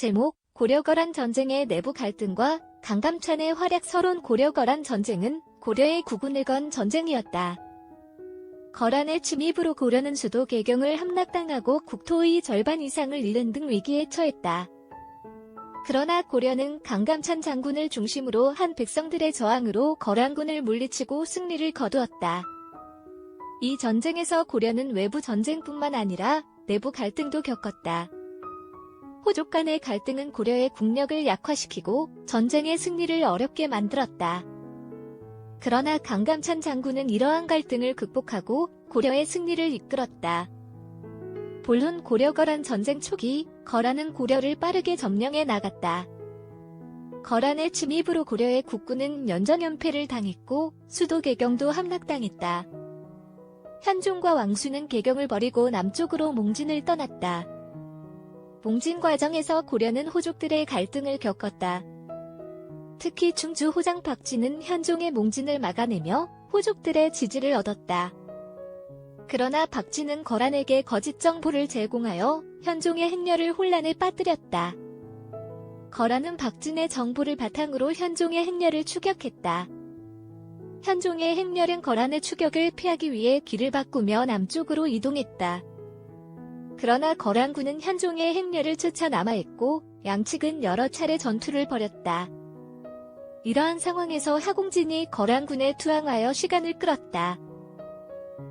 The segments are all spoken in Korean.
제목 고려거란 전쟁의 내부 갈등과 강감찬의 활약 서론 고려거란 전쟁은 고려의 국군을 건 전쟁이었다. 거란의 침입으로 고려는 수도 개경을 함락당하고 국토의 절반 이상을 잃는 등 위기에 처했다. 그러나 고려는 강감찬 장군을 중심으로 한 백성들의 저항으로 거란군을 물리치고 승리를 거두었다. 이 전쟁에서 고려는 외부 전쟁뿐만 아니라 내부 갈등도 겪었다. 호족 간의 갈등은 고려의 국력을 약화시키고 전쟁의 승리를 어렵게 만들었다. 그러나 강감찬 장군은 이러한 갈등을 극복하고 고려의 승리를 이끌었다. 본론 고려거란 전쟁 초기 거란은 고려를 빠르게 점령해 나갔다. 거란의 침입으로 고려의 국군은 연전연패를 당했고 수도 개경도 함락당했다. 현종과 왕수는 개경을 버리고 남쪽으로 몽진을 떠났다. 몽진 과정에서 고려는 호족들의 갈등을 겪었다. 특히 충주 호장 박쥐는 현종의 몽진을 막아내며 호족들의 지지를 얻었다. 그러나 박쥐는 거란에게 거짓 정보를 제공하여 현종의 행렬을 혼란에 빠뜨렸다. 거란은 박진의 정보를 바탕으로 현종의 행렬을 추격했다. 현종의 행렬은 거란의 추격을 피하기 위해 길을 바꾸며 남쪽으로 이동했다. 그러나 거란군은 현종의 행렬을 쫓아 남아했고 양측은 여러 차례 전투를 벌였다. 이러한 상황에서 하공진이 거란군에 투항하여 시간을 끌었다.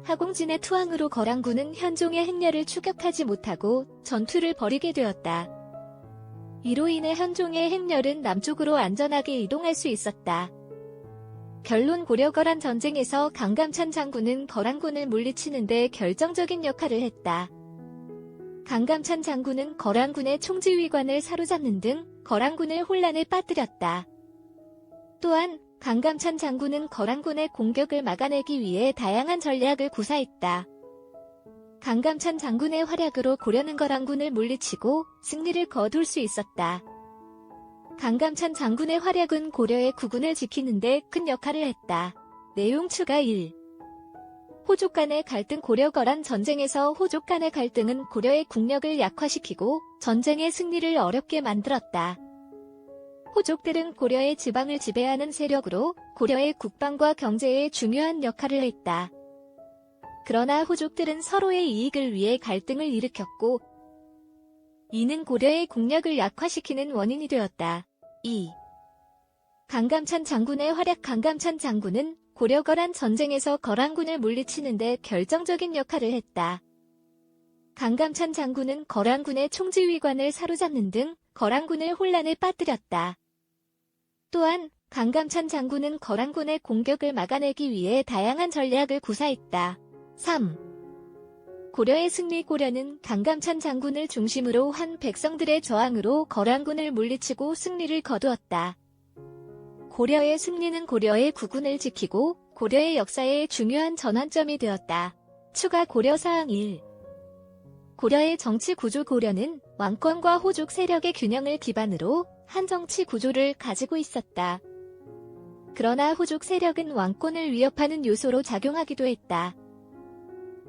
하공진의 투항으로 거란군은 현종의 행렬을 추격하지 못하고 전투를 벌이게 되었다. 이로 인해 현종의 행렬은 남쪽으로 안전하게 이동할 수 있었다. 결론 고려거란 전쟁에서 강감찬 장군은 거란군을 물리치는데 결정적인 역할을 했다. 강감찬 장군은 거란군의 총지휘관을 사로잡는 등 거란군을 혼란에 빠뜨렸다. 또한 강감찬 장군은 거란군의 공격을 막아내기 위해 다양한 전략을 구사했다. 강감찬 장군의 활약으로 고려는 거란군을 물리치고 승리를 거둘 수 있었다. 강감찬 장군의 활약은 고려의 국군을 지키는데 큰 역할을 했다. 내용 추가 1. 호족 간의 갈등 고려 거란 전쟁에서 호족 간의 갈등은 고려의 국력을 약화시키고 전쟁의 승리를 어렵게 만들었다. 호족들은 고려의 지방을 지배하는 세력으로 고려의 국방과 경제에 중요한 역할을 했다. 그러나 호족들은 서로의 이익을 위해 갈등을 일으켰고 이는 고려의 국력을 약화시키는 원인이 되었다. 2. 강감찬 장군의 활약 강감찬 장군은 고려 거란 전쟁에서 거란군을 물리치는데 결정적인 역할을 했다. 강감찬 장군은 거란군의 총지휘관을 사로잡는 등 거란군을 혼란에 빠뜨렸다. 또한 강감찬 장군은 거란군의 공격을 막아내기 위해 다양한 전략을 구사했다. 3. 고려의 승리 고려는 강감찬 장군을 중심으로 한 백성들의 저항으로 거란군을 물리치고 승리를 거두었다. 고려의 승리는 고려의 국군을 지키고 고려의 역사의 중요한 전환점이 되었다. 추가 고려 사항 1. 고려의 정치 구조 고려는 왕권과 호족 세력의 균형을 기반으로 한 정치 구조를 가지고 있었다. 그러나 호족 세력은 왕권을 위협하는 요소로 작용하기도 했다.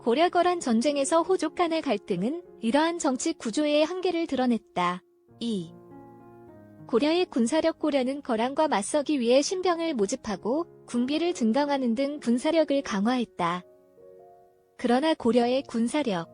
고려거란 전쟁에서 호족 간의 갈등은 이러한 정치 구조의 한계를 드러냈다. 2. 고려의 군사력 고려는 거란과 맞서기 위해 신병을 모집하고 군비를 증강하는 등 군사력을 강화했다. 그러나 고려의 군사력,